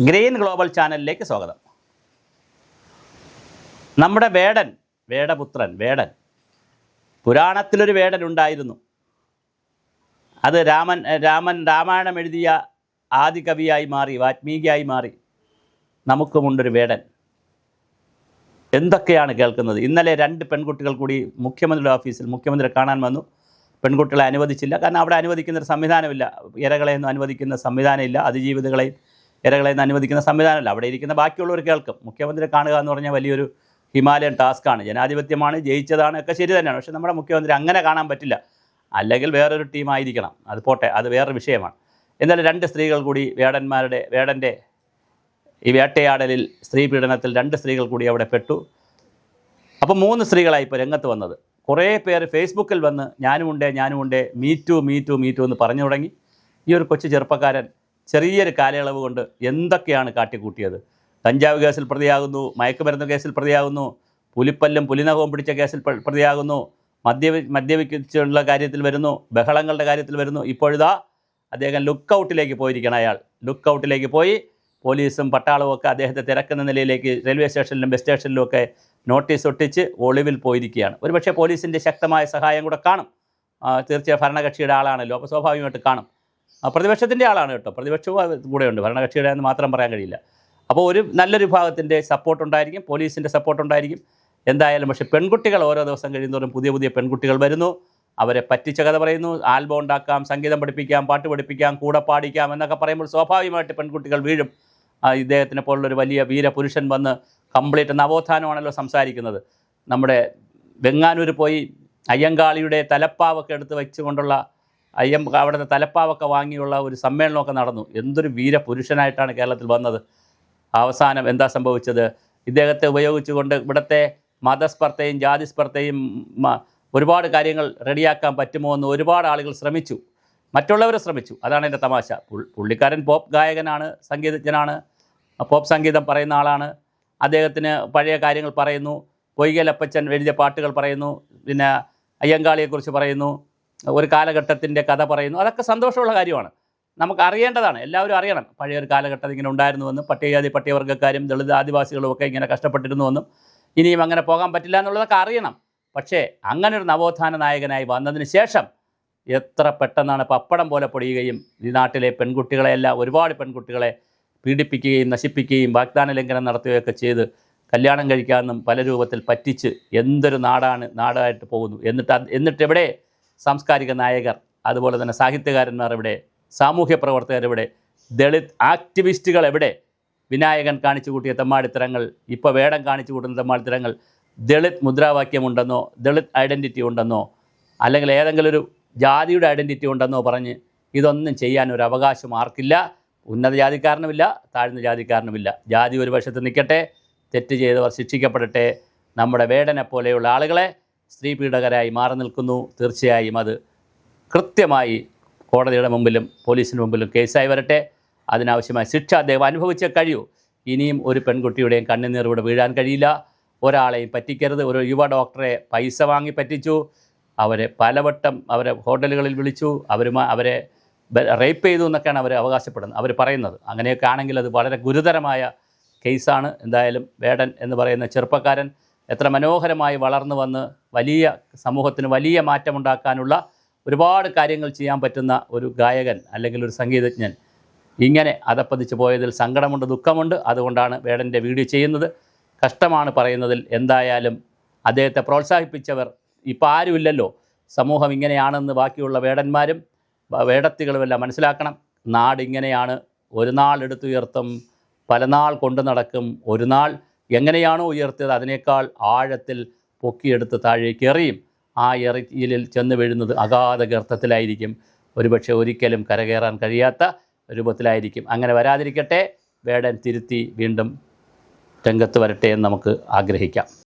Green global ചാനലിലേക്ക് സ്വാഗതം. നമ്മുടെ വേടൻ വേടപുത്രൻ വേടൻ. പുരാണത്തിലൊരു വേടൻ ഉണ്ടായിരുന്നു. അത് രാമൻ രാമൻ രാമായണം എഴുതിയ ആദി കവിയായി മാറി വാത്മീകിയായി മാറി. നമുക്കുമുണ്ടൊരു വേടൻ. എന്തൊക്കെയാണ് കേൾക്കുന്നത്? ഇന്നലെ രണ്ട് പെൺകുട്ടികൾ കൂടി മുഖ്യമന്ത്രിയുടെ ഓഫീസിൽ മുഖ്യമന്ത്രി കാണാൻ വന്നു. പെൺകുട്ടികളെ അനുവദിച്ചില്ല. കാരണം അവിടെ അനുവദിക്കുന്ന ഒരു സംവിധാനമില്ല. ഇരകളെയൊന്നും അനുവദിക്കുന്ന സംവിധാനമില്ല. അതിജീവിതകളെയും ഇരകളെയൊന്നും അനുവദിക്കുന്ന സംവിധാനമല്ല. അവിടെ ഇരിക്കുന്ന ബാക്കിയുള്ളവർ കേൾക്കും. മുഖ്യമന്ത്രി കാണുക എന്ന് പറഞ്ഞാൽ വലിയൊരു ഹിമാലയൻ ടാസ്ക്കാണ് ജനാധിപത്യമാണ് ജയിച്ചതാണ് ഒക്കെ ശരി തന്നെയാണ്. പക്ഷേ നമ്മുടെ മുഖ്യമന്ത്രി അങ്ങനെ കാണാൻ പറ്റില്ല. അല്ലെങ്കിൽ വേറൊരു ടീമായിരിക്കണം അത് പോട്ടെ അത് വേറൊരു വിഷയമാണ്. എന്നാലും രണ്ട് സ്ത്രീകൾ കൂടി വേടന്മാരുടെ വേടന്റെ ഈ വേട്ടയാടലിൽ സ്ത്രീ പീഡനത്തിൽ രണ്ട് സ്ത്രീകൾ കൂടി അവിടെ പെട്ടു. അപ്പോൾ മൂന്ന് സ്ത്രീകളായി ഇപ്പോൾ രംഗത്ത് വന്നത്. കുറേ പേര് ഫേസ്ബുക്കിൽ വന്ന് ഞാനുമുണ്ടേ ഞാനുമുണ്ടേ me too me too me too എന്ന് പറഞ്ഞു തുടങ്ങി. ഈ ഒരു കൊച്ചു ചെറുപ്പക്കാരൻ ചെറിയൊരു കാലയളവ് കൊണ്ട് എന്തൊക്കെയാണ് കാട്ടിക്കൂട്ടിയത്? കഞ്ചാവ് കേസിൽ പ്രതിയാകുന്നു മയക്കുമരുന്ന് കേസിൽ പ്രതിയാകുന്നു പുലിപ്പല്ലും പുലിനകവും പിടിച്ച കേസിൽ പ്ര- പ്രതിയാകുന്നു മദ്യ മദ്യപിച്ചുള്ള കാര്യത്തിൽ വരുന്നു ബഹളങ്ങളുടെ കാര്യത്തിൽ വരുന്നു. ഇപ്പോഴിതാ അദ്ദേഹം ലുക്ക് ഔട്ടിലേക്ക് പോയിരിക്കണം അയാൾ. ലുക്ക് ഔട്ടിലേക്ക് പോയി പോലീസും പട്ടാളവും ഒക്കെ അദ്ദേഹത്തെ തിരക്കുന്ന നിലയിലേക്ക് റെയിൽവേ സ്റ്റേഷനിലും ബസ് സ്റ്റേഷനിലും ഒക്കെ നോട്ടീസ് ഒട്ടിച്ച് ഒളിവിൽ പോയിരിക്കുകയാണ്. ഒരുപക്ഷെ പോലീസിന്റെ ശക്തമായ സഹായം കൂടെ കാണും. തീർച്ചയായും ഭരണകക്ഷിയുടെ ആളാണല്ലോ അപ്പോൾ സ്വാഭാവികമായിട്ട് കാണും. പ്രതിപക്ഷത്തിന്റെ ആളാണ് കേട്ടോ. പ്രതിപക്ഷവും കൂടെ ഉണ്ട് ഭരണകക്ഷിയുടെ എന്ന് മാത്രം പറയാൻ കഴിയില്ല. അപ്പോൾ ഒരു നല്ലൊരു വിഭാഗത്തിന്റെ സപ്പോർട്ട് ഉണ്ടായിരിക്കും പോലീസിന്റെ സപ്പോർട്ട് ഉണ്ടായിരിക്കും. എന്തായാലും പക്ഷേ പെൺകുട്ടികൾ ഓരോ ദിവസം കഴിയുന്നതോറും പുതിയ പുതിയ പെൺകുട്ടികൾ വരുന്നു. അവരെ പറ്റിച്ച കഥ പറയുന്നു. ആൽബം ഉണ്ടാക്കാം സംഗീതം പഠിപ്പിക്കാം പാട്ട് പഠിപ്പിക്കാം കൂടെ പാടിക്കാം എന്നൊക്കെ പറയുമ്പോൾ സ്വാഭാവികമായിട്ട് പെൺകുട്ടികൾ വീഴും. ഇദ്ദേഹത്തിനെ പോലുള്ളൊരു വലിയ വീരപുരുഷൻ വന്ന് കംപ്ലീറ്റ് നവോത്ഥാനമാണല്ലോ സംസാരിക്കുന്നത്. നമ്മുടെ വെങ്ങാനൂർ പോയി അയ്യങ്കാളിയുടെ തലപ്പാവൊക്കെ എടുത്ത് വെച്ചുകൊണ്ടുള്ള അയ്യം അവിടുത്തെ തലപ്പാവൊക്കെ വാങ്ങിയുള്ള ഒരു സമ്മേളനമൊക്കെ നടന്നു. എന്തൊരു വീരപുരുഷനായിട്ടാണ് കേരളത്തിൽ വന്നത്. അവസാനം എന്താ സംഭവിച്ചത്? ഇദ്ദേഹത്തെ ഉപയോഗിച്ചുകൊണ്ട് ഇവിടുത്തെ മതസ്പർദ്ധയും ജാതിസ്പർദ്ധയും ഒരുപാട് കാര്യങ്ങൾ റെഡിയാക്കാൻ പറ്റുമോ എന്ന് ഒരുപാട് ആളുകൾ ശ്രമിച്ചു. മറ്റുള്ളവർ ശ്രമിച്ചു. അതാണ് എന്റെ തമാശ. പുള്ളിക്കാരൻ പോപ്പ് ഗായകനാണ് സംഗീതജ്ഞനാണ് പോപ്പ് സംഗീതം പറയുന്ന ആളാണ്. അദ്ദേഹത്തിന് പഴയ കാര്യങ്ങൾ പറയുന്നു. പൊയ്കലപ്പച്ചൻ എഴുതിയ പാട്ടുകൾ പറയുന്നു. പിന്നെ അയ്യങ്കാളിയെക്കുറിച്ച് പറയുന്നു. ഒരു കാലഘട്ടത്തിന്റെ കഥ പറയുന്നു. അതൊക്കെ സന്തോഷമുള്ള കാര്യമാണ്. നമുക്ക് അറിയേണ്ടതാണ് എല്ലാവരും അറിയണം. പഴയ ഒരു കാലഘട്ടം ഇങ്ങനെ ഉണ്ടായിരുന്നുവെന്നും പട്ടികജാതി പട്ടികവർഗക്കാരും ദളിത് ആദിവാസികളും ഒക്കെ ഇങ്ങനെ കഷ്ടപ്പെട്ടിരുന്നുവെന്നും ഇനിയും അങ്ങനെ പോകാൻ പറ്റില്ല എന്നുള്ളതൊക്കെ അറിയണം. പക്ഷേ അങ്ങനെ ഒരു നവോത്ഥാന നായകനായി വന്നതിന് ശേഷം എത്ര പെട്ടെന്നാണ് പപ്പടം പോലെ പൊടിയുകയും ഈ നാട്ടിലെ പെൺകുട്ടികളെയെല്ലാം ഒരുപാട് പെൺകുട്ടികളെ പീഡിപ്പിക്കുകയും നശിപ്പിക്കുകയും വാഗ്ദാന ലംഘനം നടത്തുകയൊക്കെ ചെയ്ത് കല്യാണം കഴിക്കാമെന്നും പല രൂപത്തിൽ പറ്റിച്ച് എന്തൊരു നാടാണ് നാടായിട്ട് പോകുന്നു. എന്നിട്ട് എന്നിട്ട് എവിടെ സാംസ്കാരിക നായകർ അതുപോലെ തന്നെ സാഹിത്യകാരന്മാർ എവിടെ സാമൂഹ്യ പ്രവർത്തകർ എവിടെ ദളിത് ആക്ടിവിസ്റ്റുകൾ എവിടെ? വിനായകൻ കാണിച്ചു കൂട്ടിയ തെമ്മാടിത്തരങ്ങൾ ഇപ്പോൾ വേടം കാണിച്ചു കൂട്ടുന്ന തെമ്മാടിത്തരങ്ങൾ ദളിത് മുദ്രാവാക്യമുണ്ടെന്നോ ദളിത് ഐഡന്റിറ്റി ഉണ്ടെന്നോ അല്ലെങ്കിൽ ഏതെങ്കിലും ഒരു ജാതിയുടെ ഐഡന്റിറ്റി ഉണ്ടെന്നോ പറഞ്ഞ് ഇതൊന്നും ചെയ്യാൻ ഒരു അവകാശം ആർക്കില്ല ഉന്നത ജാതിക്കാരനുമില്ല താഴ്ന്ന ജാതിക്കാരനുമില്ല. ജാതി ഒരു വശത്ത് നിൽക്കട്ടെ തെറ്റ് ചെയ്തവർ ശിക്ഷിക്കപ്പെടട്ടെ നമ്മുടെ വേടനെ പോലെയുള്ള ആളുകളെ സ്ത്രീ പീഡകരായി മാറി നിൽക്കുന്നു. തീർച്ചയായും അത് കൃത്യമായി കോടതിയുടെ മുമ്പിലും പോലീസിന് മുമ്പിലും കേസായി വരട്ടെ. അതിനാവശ്യമായ ശിക്ഷ അദ്ദേഹം അനുഭവിച്ചേ കഴിയൂ. ഇനിയും ഒരു പെൺകുട്ടിയുടെയും കണ്ണുനീർ ഇവിടെ വീഴാൻ കഴിയില്ല. ഒരാളെയും പറ്റിക്കരുത്. ഒരു യുവ ഡോക്ടറെ പൈസ വാങ്ങി പറ്റിച്ചു. അവരെ പലവട്ടം അവരെ ഹോട്ടലുകളിൽ വിളിച്ചു. അവരുമായി അവരെ റേപ്പ് ചെയ്തു എന്നൊക്കെയാണ് അവർ അവകാശപ്പെടുന്നത് അവർ പറയുന്നത്. അങ്ങനെയൊക്കെ ആണെങ്കിൽ അത് വളരെ ഗുരുതരമായ കേസാണ്. എന്തായാലും വേടൻ എന്ന് പറയുന്ന ചെറുപ്പക്കാരൻ എത്ര മനോഹരമായി വളർന്നു വന്ന് വലിയ സമൂഹത്തിന് വലിയ മാറ്റമുണ്ടാക്കാനുള്ള ഒരുപാട് കാര്യങ്ങൾ ചെയ്യാൻ പറ്റുന്ന ഒരു ഗായകൻ അല്ലെങ്കിൽ ഒരു സംഗീതജ്ഞൻ. ഇങ്ങനെ അതപ്പതിച്ച് പോയതിൽ സങ്കടമുണ്ട് ദുഃഖമുണ്ട്. അതുകൊണ്ടാണ് വേടന്റെ വീഡിയോ ചെയ്യുന്നത്. കഷ്ടമാണ് പറയുന്നതിൽ. എന്തായാലും അദ്ദേഹത്തെ പ്രോത്സാഹിപ്പിച്ചവർ ഇപ്പോൾ ആരുമില്ലല്ലോ. സമൂഹം ഇങ്ങനെയാണെന്ന് ബാക്കിയുള്ള വേടന്മാരും വേടത്തികളുമെല്ലാം മനസ്സിലാക്കണം. നാടിങ്ങനെയാണ്. ഒരു നാൾ എടുത്തുയർത്തും പല നാൾ കൊണ്ടു നടക്കും. ഒരു നാൾ എങ്ങനെയാണോ ഉയർത്തിയത് അതിനേക്കാൾ ആഴത്തിൽ പൊക്കിയെടുത്ത് താഴേക്ക് എറിയും. ആ എറിയിലിൽ ചെന്ന് വീഴുന്നത് അഗാധ ഗർത്തത്തിലായിരിക്കും. ഒരുപക്ഷെ ഒരിക്കലും കരകയറാൻ കഴിയാത്ത രൂപത്തിലായിരിക്കും. അങ്ങനെ വരാതിരിക്കട്ടെ. വേടൻ തിരുത്തി വീണ്ടും രംഗത്ത് വരട്ടെ എന്ന് നമുക്ക് ആഗ്രഹിക്കാം.